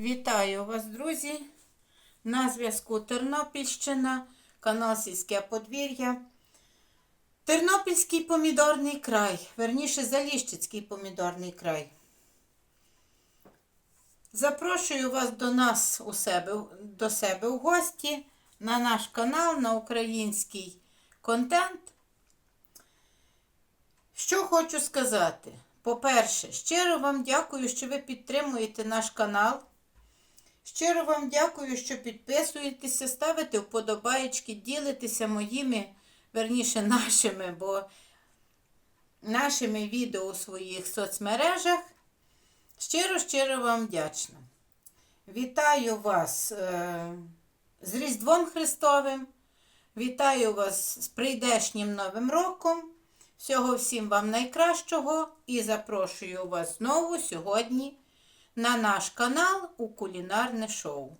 Вітаю вас, друзі! На зв'язку Тернопільщина, канал Сільське подвір'я. Тернопільський помідорний край, верніше Заліщицький помідорний край. Запрошую вас до нас у себе, до себе в гості на наш канал, на український контент. Що хочу сказати? По-перше, щиро вам дякую, що ви підтримуєте наш канал. Щиро вам дякую, що підписуєтеся, ставите вподобаєчки, ділитеся моїми, верніше нашими, бо нашими відео у своїх соцмережах. Щиро-щиро вам вдячна. Вітаю вас е, з Різдвом Христовим. Вітаю вас з прийдешнім Новим роком. Всього всім вам найкращого і запрошую вас знову сьогодні на наш канал у кулінарне шоу.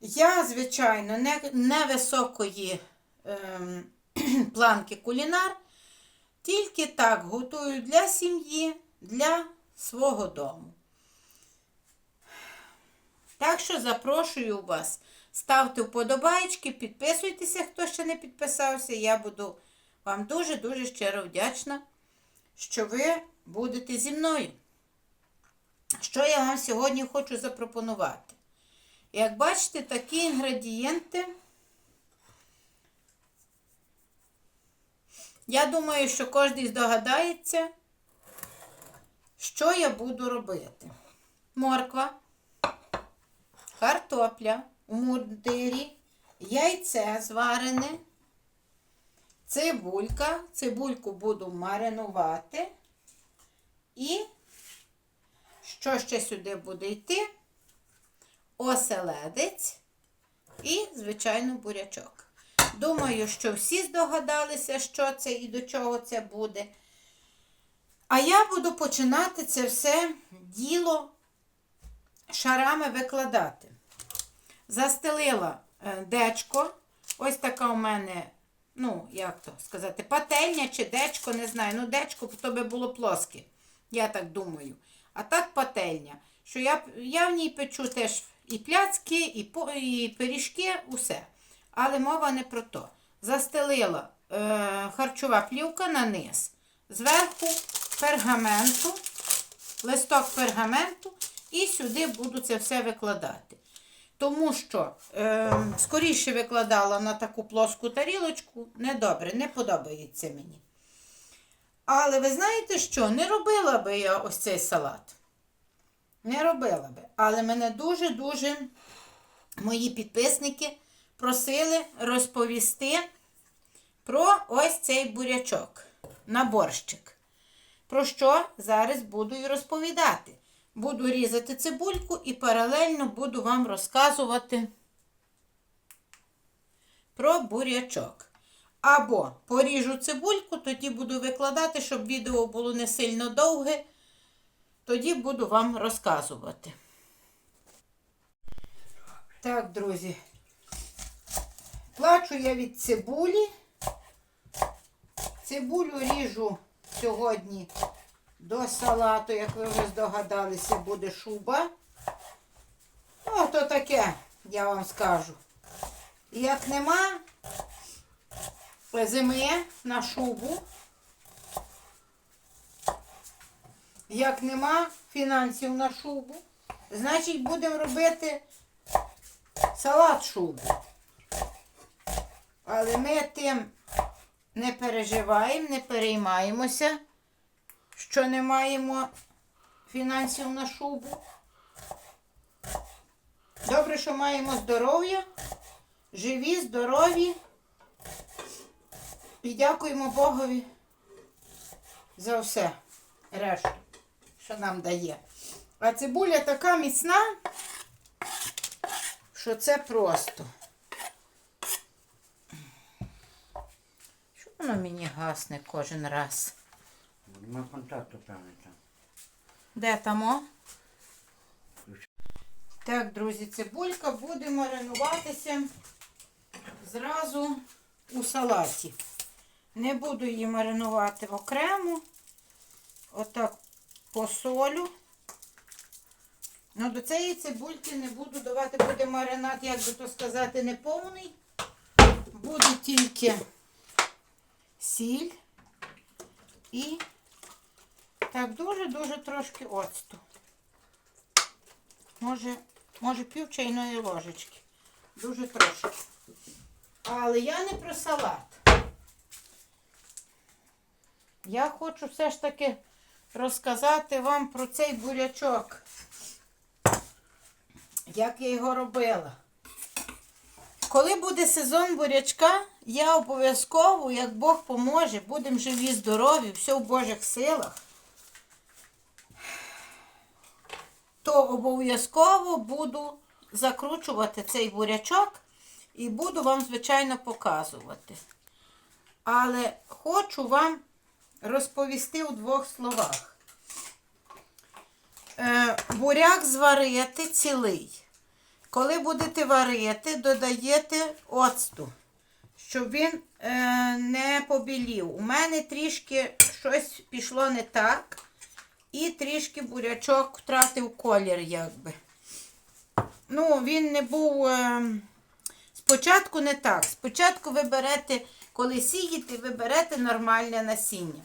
Я, звичайно, не, не високої ем, планки кулінар, тільки так готую для сім'ї, для свого дому. Так що запрошую вас. Ставте вподобайки, підписуйтеся, хто ще не підписався. Я буду вам дуже-дуже щиро вдячна, що ви будете зі мною. Що я вам сьогодні хочу запропонувати? Як бачите, такі інгредієнти. Я думаю, що кожен здогадається, що я буду робити. Морква, картопля у мундирі, яйце зварене, цибулька. Цибульку буду маринувати. І що ще сюди буде йти? Оселедець і, звичайно, бурячок. Думаю, що всі здогадалися, що це і до чого це буде. А я буду починати це все діло шарами викладати. Застелила е, дечко. Ось така у мене, ну, як то сказати, пательня чи дечко, не знаю. Ну, дечко, то би було плоске. Я так думаю. А так пательня. Що я я в ній печу теж і пляцки, і і пиріжки, усе. Але мова не про то. Застелила е, харчова плівка на низ. Зверху пергаменту, листок пергаменту, і сюди буду це все викладати. Тому що е, скоріше викладала на таку плоску тарілочку, недобре, не подобається мені. Але ви знаєте що? Не робила би я ось цей салат. Не робила би. Але мене дуже-дуже мої підписники просили розповісти про ось цей бурячок на борщик. Про що зараз буду і розповідати. Буду різати цибульку і паралельно буду вам розказувати про бурячок. Або поріжу цибульку, тоді буду викладати, щоб відео було не сильно довге. Тоді буду вам розказувати. Так, друзі, плачу я від цибулі. Цибулю ріжу сьогодні до салату, як ви вже здогадалися, буде шуба. Ну, то таке, я вам скажу. Як нема, зими на шубу. Як нема фінансів на шубу, значить будемо робити салат шубу. Але ми тим не переживаємо, не переймаємося, що не маємо фінансів на шубу. Добре, що маємо здоров'я, живі, здорові. І дякуємо Богові за все решту, що нам дає. А цибуля така міцна, що це просто. Що воно мені гасне кожен раз? Нема контакту, певне там. Де тамо? Так, друзі, цибулька буде маринуватися зразу у салаті. Не буду її маринувати в окремо. Отак посолю. Ну, до цієї цибульки не буду давати, буде маринад, як би то сказати, неповний. Буде тільки сіль і так дуже-дуже трошки оцту. Може, може пів чайної ложечки. Дуже трошки. Але я не про салат. Я хочу все ж таки розказати вам про цей бурячок. Як я його робила. Коли буде сезон бурячка, я обов'язково, як Бог поможе, будемо живі, здорові, все в Божих силах, то обов'язково буду закручувати цей бурячок і буду вам, звичайно, показувати. Але хочу вам розповісти у двох словах. Е, буряк зварити цілий. Коли будете варити, додаєте оцту, щоб він е, не побілів. У мене трішки щось пішло не так, і трішки бурячок втратив колір, якби. Ну, він не був. Е, спочатку не так. Спочатку ви берете, коли сієте, ви берете нормальне насіння.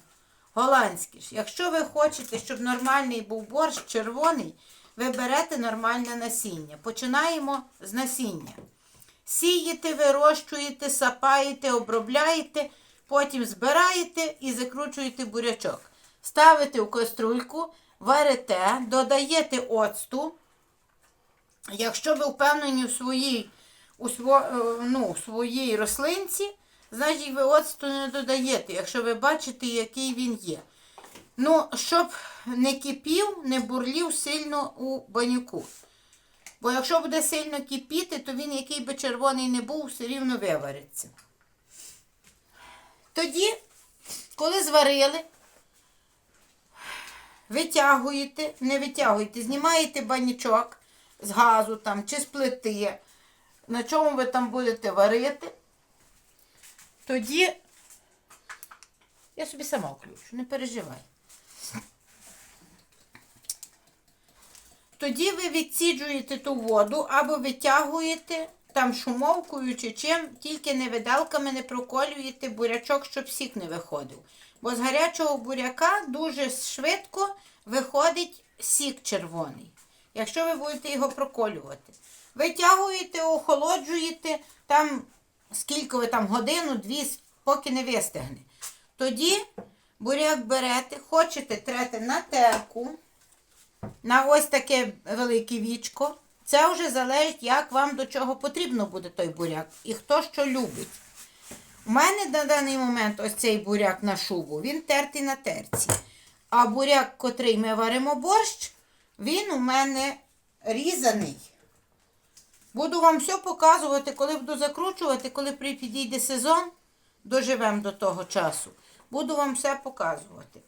Голландське ж. Якщо ви хочете, щоб нормальний був борщ червоний, ви берете нормальне насіння. Починаємо з насіння. Сієте, вирощуєте, сапаєте, обробляєте, потім збираєте і закручуєте бурячок. Ставите в каструльку, варите, додаєте оцту. Якщо ви впевнені в своїй, у е, ну, в своїй рослинці, значить ви оцту не додаєте, якщо ви бачите, який він є. Ну, щоб не кипів, не бурлів сильно у банюку. Бо якщо буде сильно кипіти, то він, який би червоний не був, все рівно вивариться. Тоді, коли зварили, витягуєте, не витягуєте, знімаєте банячок з газу там, чи з плити, на чому ви там будете варити. Тоді я собі сама включу, не переживай. Тоді ви відсіджуєте ту воду або витягуєте там шумовкою чи чим, тільки не видалками не проколюєте бурячок, щоб сік не виходив. Бо з гарячого буряка дуже швидко виходить сік червоний, якщо ви будете його проколювати. Витягуєте, охолоджуєте, там скільки ви там годину, дві, поки не вистигне. Тоді буряк берете, хочете трете на терку, на ось таке велике вічко. Це вже залежить, як вам до чого потрібно буде той буряк і хто що любить. У мене на даний момент ось цей буряк на шубу, він тертий на терці. А буряк, котрий ми варимо борщ, він у мене різаний. Буду вам все показувати, коли буду закручувати, коли підійде сезон, доживемо до того часу. Буду вам все показувати.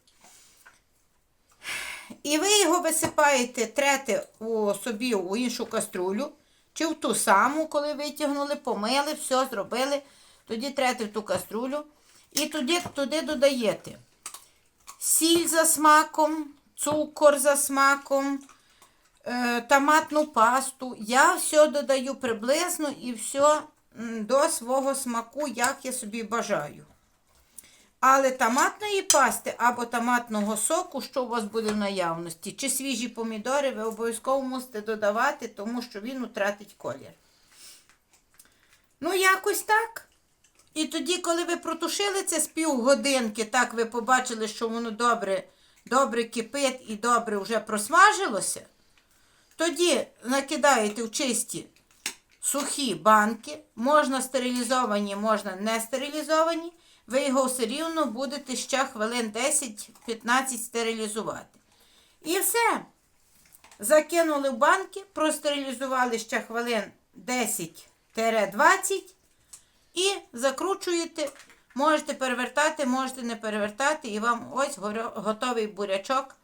І ви його висипаєте, трете у собі у іншу каструлю, чи в ту саму, коли витягнули, помили, все зробили. Тоді трете в ту каструлю. І туди, туди додаєте сіль за смаком, цукор за смаком, томатну пасту. Я все додаю приблизно і все до свого смаку, як я собі бажаю. Але томатної пасти або томатного соку, що у вас буде в наявності, чи свіжі помідори, ви обов'язково мусите додавати, тому що він втратить колір. Ну, якось так. І тоді, коли ви протушили це з півгодинки, так ви побачили, що воно добре, добре кипить і добре вже просмажилося, тоді накидаєте в чисті сухі банки, можна стерилізовані, можна не стерилізовані. Ви його все рівно будете ще хвилин 10-15 стерилізувати. І все. Закинули в банки, простерилізували ще хвилин 10-20 і закручуєте. Можете перевертати, можете не перевертати, і вам ось готовий бурячок.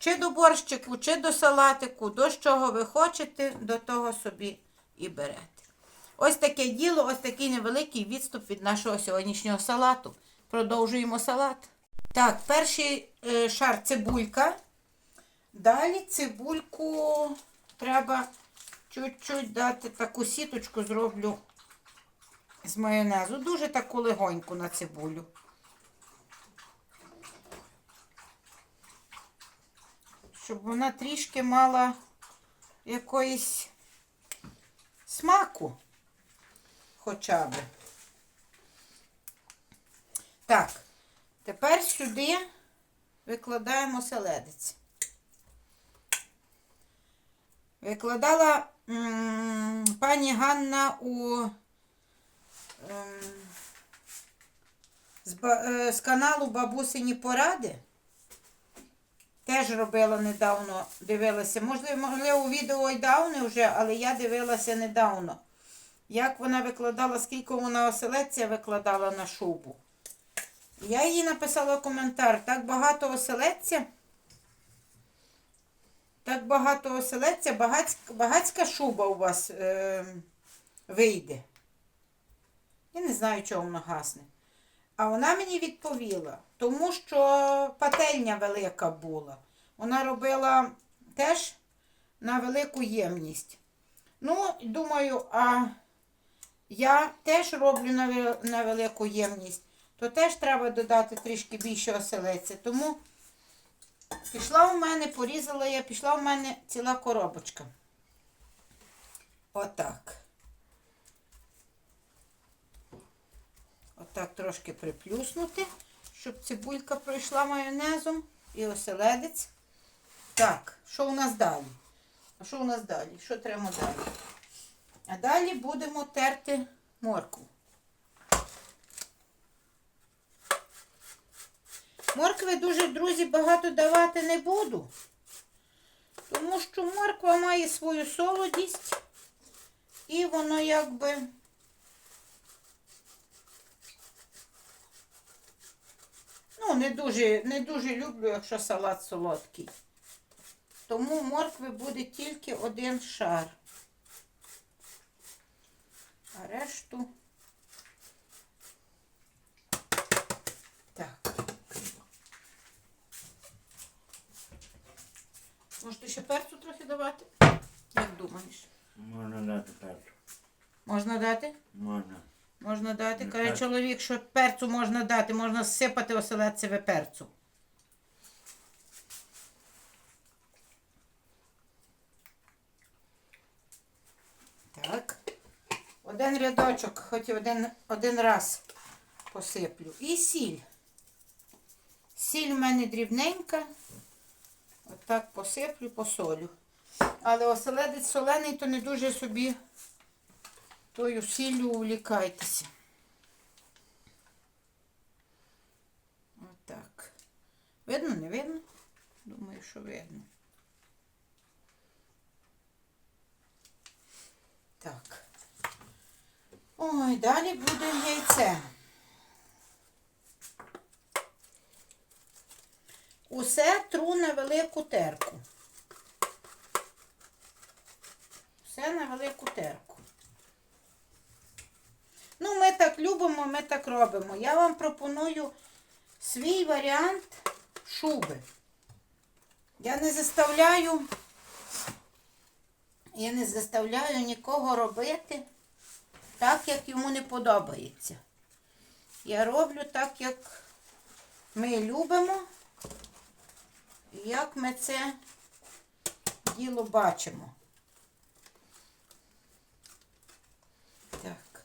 Чи до борщику, чи до салатику, до чого ви хочете, до того собі і берете. Ось таке діло, ось такий невеликий відступ від нашого сьогоднішнього салату. Продовжуємо салат. Так, перший е, шар цибулька. Далі цибульку треба чуть-чуть дати таку сіточку, зроблю з майонезу. Дуже таку легоньку на цибулю. Щоб вона трішки мала якоїсь смаку. Хоча б. Так, тепер сюди викладаємо селедець. Викладала пані Ганна у ем, з, е, з каналу Бабусині Поради. Теж робила недавно, дивилася. Можливо, можливо, відео й давне вже, але я дивилася недавно. Як вона викладала, скільки вона оселедця викладала на шубу. Я їй написала коментар. Так багато оселедця. Так багато оселедця, багацька, багацька шуба у вас е, вийде. Я не знаю, чого воно гасне. А вона мені відповіла, тому що пательня велика була. Вона робила теж на велику ємність. Ну, думаю, а я теж роблю на, велику ємність, то теж треба додати трішки більше оселедця. Тому пішла в мене, порізала я, пішла в мене ціла коробочка. Отак. Отак трошки приплюснути, щоб цибулька пройшла майонезом і оселедець. Так, що у нас далі? А що у нас далі? Що треба далі? А далі будемо терти моркву. Моркви дуже, друзі, багато давати не буду, тому що морква має свою солодість і воно якби. Ну, не дуже, не дуже люблю, якщо салат солодкий. Тому моркви буде тільки один шар. А решту. Так. Може, ще перцю трохи давати? Як думаєш? Можна дати перцю. Можна дати? Можна. Можна дати. Ну, Каже чоловік, що перцю можна дати, можна сипати оселедцеве перцю. Так. Один хоч один, один раз посиплю. І сіль. Сіль в мене дрібненька. Отак посиплю, посолю. Але оселедець солений, то не дуже собі тою сіллю увлікайтеся. Отак. Видно, не видно? Думаю, що видно. Так. Ой, далі буде яйце. Усе тру на велику терку. Все на велику терку. Ну, ми так любимо, ми так робимо. Я вам пропоную свій варіант шуби. Я не заставляю, я не заставляю нікого робити так, як йому не подобається. Я роблю так, як ми любимо, як ми це діло бачимо. Так.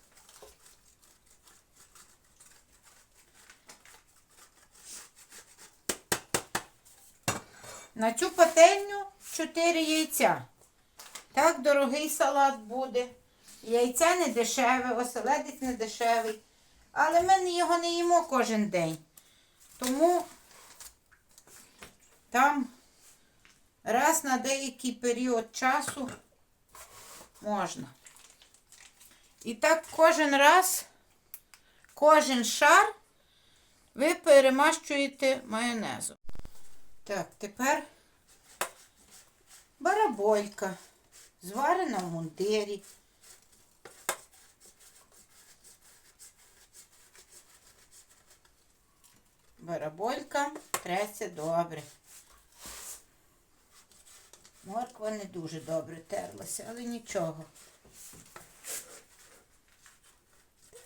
На цю пательню 4 яйця. Так, дорогий салат буде. Яйця не дешеве, оселедець не дешевий. Але ми його не їмо кожен день. Тому там раз на деякий період часу можна. І так кожен раз, кожен шар ви перемащуєте майонезом. Так, тепер бараболька, зварена в мундирі. Бараболька треться добре. Морква не дуже добре терлася, але нічого.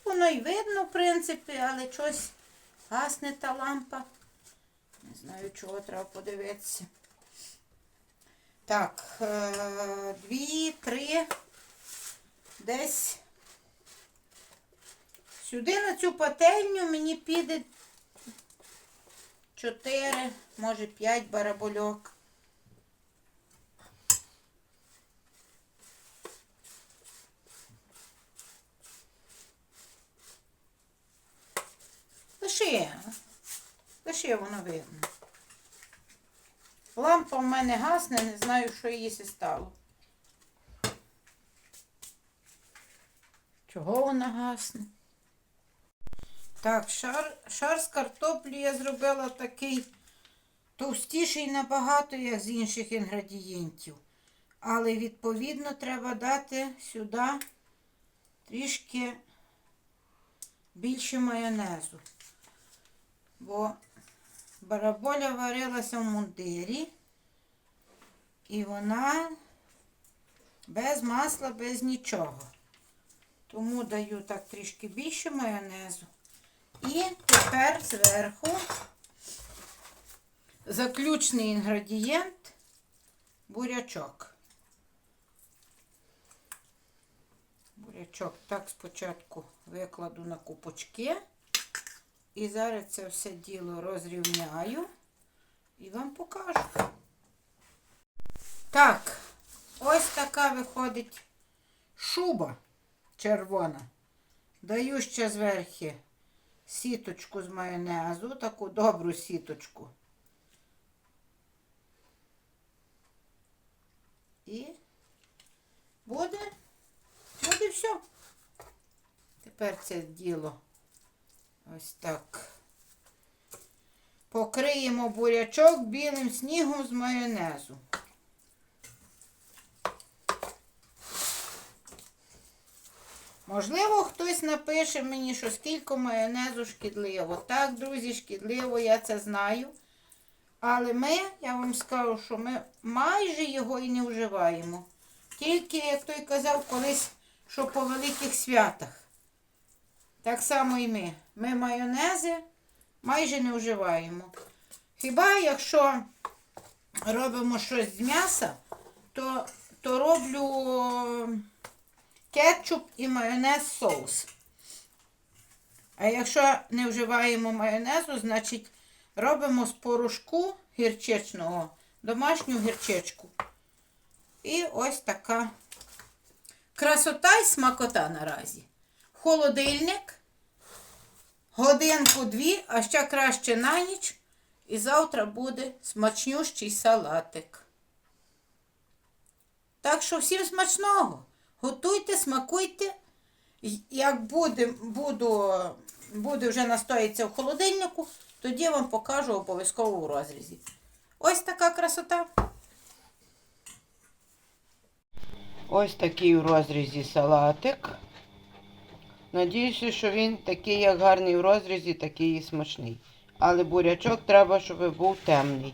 Воно й видно, в принципі, але щось гасне та лампа. Не знаю, чого треба подивитися. Так, е, дві, три, десь. Сюди на цю пательню мені піде чотири, може п'ять барабольок. Лише, лише воно видно. Лампа в мене гасне, не знаю, що їй се стало. Чого вона гасне? Так, шар, шар з картоплі я зробила такий товстіший набагато, як з інших інгредієнтів. Але, відповідно, треба дати сюди трішки більше майонезу. Бо бараболя варилася в мундирі, і вона без масла, без нічого. Тому даю так трішки більше майонезу. І тепер зверху заключний інгредієнт бурячок. Бурячок так спочатку викладу на купочки. І зараз це все діло розрівняю і вам покажу. Так, ось така виходить шуба червона. Даю ще зверху сіточку з майонезу, таку добру сіточку. І буде, буде все. Тепер це діло ось так. Покриємо бурячок білим снігом з майонезу. Можливо, хтось напише мені, що скільки майонезу шкідливо. Так, друзі, шкідливо, я це знаю. Але ми, я вам скажу, що ми майже його і не вживаємо. Тільки, як той казав колись, що по великих святах. Так само і ми. Ми майонези майже не вживаємо. Хіба якщо робимо щось з м'яса, то, то роблю кетчуп і майонез соус. А якщо не вживаємо майонезу, значить робимо з порошку гірчичного домашню гірчичку. І ось така красота і смакота наразі. Холодильник, годинку-дві, а ще краще на ніч. І завтра буде смачнющий салатик. Так що всім смачного! Готуйте, смакуйте. Як буде, буду, буде вже настоїться в холодильнику, тоді я вам покажу обов'язково у розрізі. Ось така красота. Ось такий у розрізі салатик. Надіюся, що він такий, як гарний у розрізі, такий і смачний. Але бурячок треба, щоб був темний.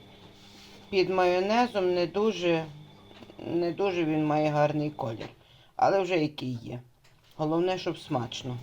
Під майонезом не дуже, не дуже він має гарний колір. Але вже який є. Головне, щоб смачно.